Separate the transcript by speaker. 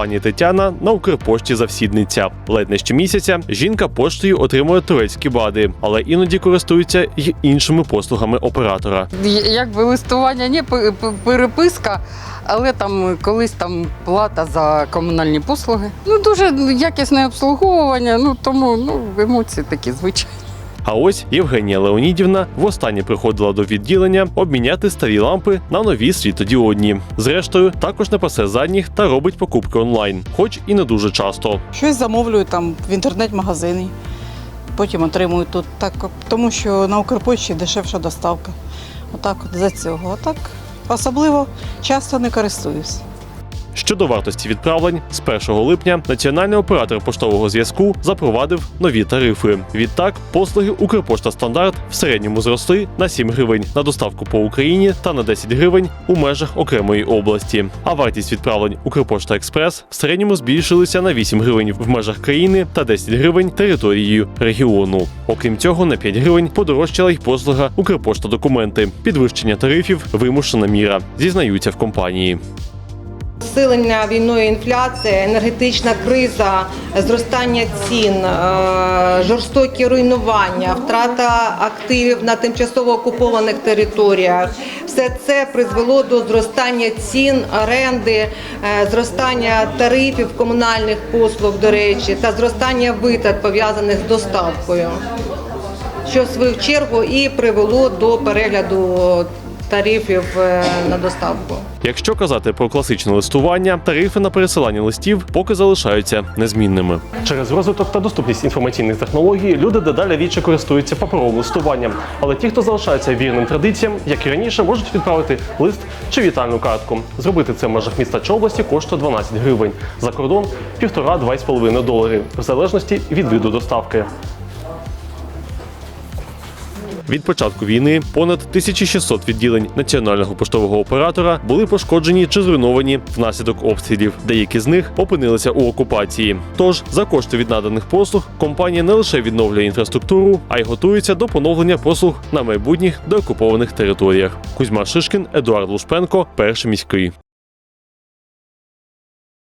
Speaker 1: Пані Тетяна на Укрпошті завсідниця. Ледь не щомісяця жінка поштою отримує турецькі бади, але іноді користується й іншими послугами оператора.
Speaker 2: Якби листування, ні, пе- пе- переписка, але там колись там плата за комунальні послуги. Ну дуже якісне обслуговування, ну тому ну емоції такі звичайні.
Speaker 1: А ось Євгенія Леонідівна востаннє приходила до відділення обміняти старі лампи на нові світодіодні. Зрештою, також не пасе задніх та робить покупки онлайн, хоч і не дуже часто.
Speaker 3: Щось замовлюю там в інтернет-магазині. Потім отримую тут. Так, тому що на Укрпочті дешевша доставка. Отак от за цього. А так особливо часто не користуюсь.
Speaker 1: Щодо вартості відправлень, з 1 липня національний оператор поштового зв'язку запровадив нові тарифи. Відтак, послуги Укрпошта Стандарт в середньому зросли на 7 гривень на доставку по Україні та на 10 гривень у межах окремої області. А вартість відправлень Укрпошта Експрес в середньому збільшилися на 8 гривень в межах країни та 10 гривень територією регіону. Окрім цього, на 5 гривень подорожчала й послуга Укрпошта документи. Підвищення тарифів вимушена міра, зізнаються в компанії.
Speaker 4: Посилення війною інфляція, енергетична криза, зростання цін, е, жорстокі руйнування, втрата активів на тимчасово окупованих територіях. Все це призвело до зростання цін, оренди, е, зростання тарифів комунальних послуг, до речі, та зростання витрат пов'язаних з доставкою, що в свою чергу і привело до перегляду тарифів е, на доставку.
Speaker 1: Якщо казати про класичне листування, тарифи на пересилання листів поки залишаються незмінними. Через розвиток та доступність інформаційних технологій люди дедалі рідше користуються паперовим листуванням. Але ті, хто залишається вірним традиціям, як і раніше, можуть відправити лист чи вітальну картку. Зробити це в межах міста чи області коштує 12 гривень. За кордон 1,5-2,5 долари, в залежності від виду доставки. Від початку війни понад 1600 відділень національного поштового оператора були пошкоджені чи зруйновані внаслідок обстрілів. Деякі з них опинилися у окупації. Тож за кошти від наданих послуг компанія не лише відновлює інфраструктуру, а й готується до поновлення послуг на майбутніх деокупованих територіях. Кузьма Шишкін, Едуард Лушпенко, перший міський.